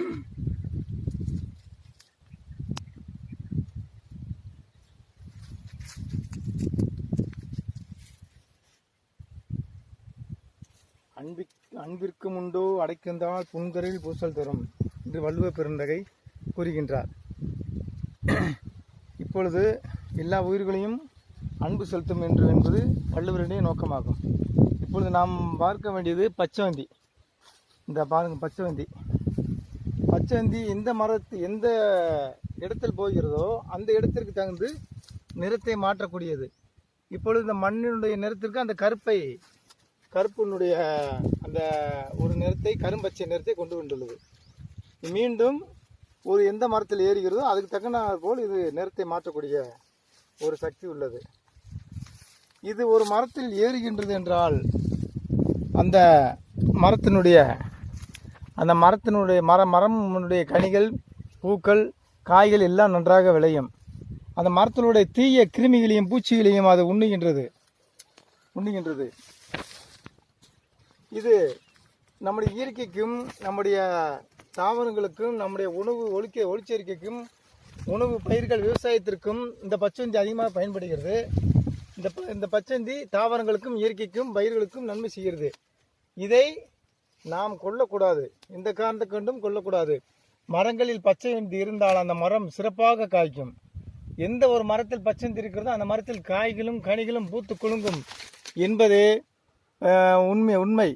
அன்பிக் அன்பிற்கும் உண்டோ அடைக்கின்றால் புன்கரில் பூசல் தரும் என்று வள்ளுவ பெருந்தகை கூறுகின்றார். இப்பொழுது எல்லா உயிர்களையும் அன்பு செலுத்தும் என்று என்பது வள்ளுவருடைய நோக்கமாகும். இப்பொழுது நாம் பார்க்க வேண்டியது பச்சைவந்தி. இந்த பாருங்க பச்சைவந்தி. பச்சைவந்தி எந்த மரத்து எந்த இடத்தில் போகிறதோ அந்த இடத்திற்கு தகுந்து நிறத்தை மாற்றக்கூடியது. இப்பொழுது இந்த மண்ணினுடைய நிறத்திற்கு அந்த கருப்பை கருப்பினுடைய அந்த ஒரு நிறத்தை கரும்பச்சை நிறத்தை கொண்டு வந்துள்ளது. மீண்டும் ஒரு எந்த மரத்தில் ஏறுகிறதோ அதுக்கு தக்கன போல் இது நிறத்தை மாற்றக்கூடிய ஒரு சக்தி உள்ளது. இது ஒரு மரத்தில் ஏறுகின்றது என்றால் அந்த மரத்தினுடைய அந்த மரத்தினுடைய மர மரம்னுடைய கனிகள் பூக்கள் காய்கள் எல்லாம் நன்றாக விளையும். அந்த மரத்தினுடைய தீய கிருமிகளையும் பூச்சிகளையும் அது உண்ணுகின்றது. உண்ணுகின்றது. இது நம்முடைய இயற்கைக்கும் நம்முடைய தாவரங்களுக்கும் நம்முடைய உணவு ஒழிக்க ஒளிச்சேர்க்கைக்கும் உணவு பயிர்கள் விவசாயத்திற்கும் இந்த பச்சந்தி அதிகமாக பயன்படுகிறது. இந்த ப- இந்த பச்சந்தி தாவரங்களுக்கும் இயற்கைக்கும் பயிர்களுக்கும் நன்மை செய்கிறது. இதை நாம் கொல்லக்கூடாது. இந்த காரணத்தை கொண்டும் கொல்லக்கூடாது. மரங்களில் பச்சைந்தி இருந்தால் அந்த மரம் சிறப்பாக காய்க்கும். எந்த ஒரு மரத்தில் பச்சந்தி இருக்கிறதோ அந்த மரத்தில் காய்களும் கனிகளும் பூத்து குலுங்கும் என்பது உண்மை உண்மை.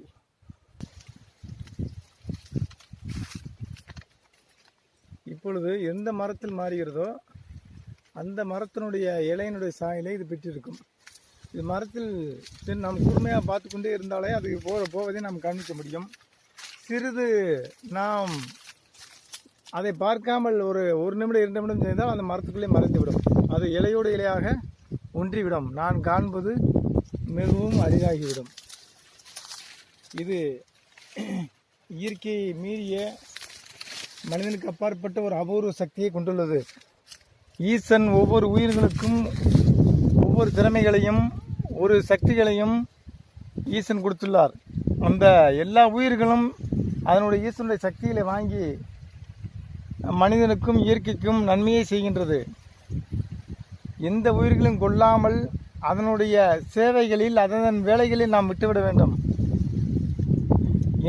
இப்பொழுது எந்த மரத்தில் மாறுகிறதோ அந்த மரத்தினுடைய இலையினுடைய சாயலை இது பெற்றிருக்கும். இது மரத்தில் தென் நாம் கூர்மையாக பார்த்து கொண்டே இருந்தாலே அது போகிற போவதை நாம் கவனிக்க முடியும். சிறிது நாம் அதை பார்க்காமல் ஒரு ஒரு நிமிடம் இரண்டு நிமிடம் செய்தால் அந்த மரத்துக்குள்ளே மறைந்துவிடும் அது இலையோடு இலையாக ஒன்றிவிடும். நான் காண்பது மிகவும் அரிதாகிவிடும். இது இயற்கையை மீறிய மனிதனுக்கு அப்பாற்பட்ட ஒரு அபூர்வ சக்தியை கொண்டுள்ளது. ஈசன் ஒவ்வொரு உயிர்களுக்கும் ஒவ்வொரு திறமைகளையும் ஒரு சக்திகளையும் ஈசன் கொடுத்துள்ளார். அந்த எல்லா உயிர்களும் அதனுடைய ஈசனுடைய சக்திகளை வாங்கி மனிதனுக்கும் இயற்கைக்கும் நன்மையை செய்கின்றது. எந்த உயிர்களும் கொல்லாமல் அதனுடைய சேவைகளில் அதன் வேலைகளில் நாம் விட்டுவிட வேண்டும்.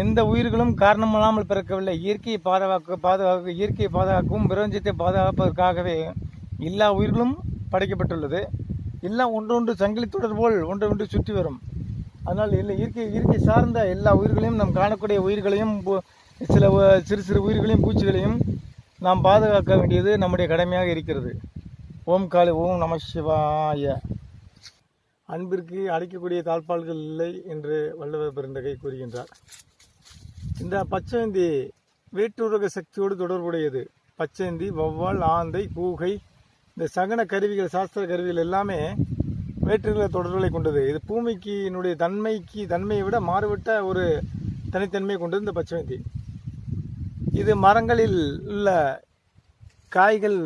எந்த உயிர்களும் காரணமில்லாமல் பிறக்கவில்லை. இயற்கையை பாதுகாக்க பாதுகாக்க இயற்கையை பாதுகாக்கவும் பிரபஞ்சத்தை பாதுகாப்பதற்காகவே எல்லா உயிர்களும் படைக்கப்பட்டுள்ளது. எல்லாம் ஒன்றொன்று சங்கிலி தொடர் போல் ஒன்று ஒன்று சுற்றி வரும். அதனால் இல்லை இயற்கை இயற்கை சார்ந்த எல்லா உயிர்களையும் நாம் காணக்கூடிய உயிர்களையும் சில சிறு சிறு உயிர்களையும் பூச்சிகளையும் நாம் பாதுகாக்க வேண்டியது நம்முடைய கடமையாக இருக்கிறது. ஓம் காளி ஓம் நம சிவாய. அன்பிற்கு அடைக்கக்கூடிய தாழ்பால்கள் இல்லை என்று வள்ளுவர் பெருந்தகை கூறுகின்றார். இந்த பச்சைந்தி வேற்றுரக சக்தியோடு தொடர்புடையது. பச்சைந்தி வௌவால் ஆந்தை கூகை இந்த சகன கருவிகள் சாஸ்திர கருவிகள் எல்லாமே வேற்றுகள தொடர்புகளை கொண்டது. இது பூமிக்கினுடைய தன்மைக்கு தன்மையை விட மாறுபட்ட ஒரு தனித்தன்மையை கொண்டது இந்த பச்சைந்தி இது மரங்களில் உள்ள காய்கள்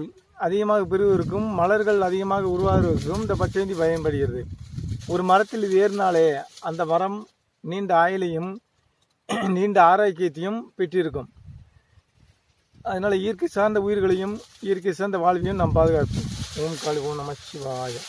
அதிகமாக பெறுவதற்கும் மலர்கள் அதிகமாக உருவாகுவதற்கும் இந்த பச்சவந்தி பயன்படுகிறது. ஒரு மரத்தில் இது ஏறினாலே அந்த மரம் நீண்ட ஆயுளையும் நீண்ட ஆரோக்கியத்தையும் பெற்றிருக்கும். அதனால் இயற்கை சார்ந்த உயிர்களையும் இயற்கை சார்ந்த வாழ்வையும் நாம் பாதுகாப்போம். ஓம் காளி ஓம் நம சிவாயம்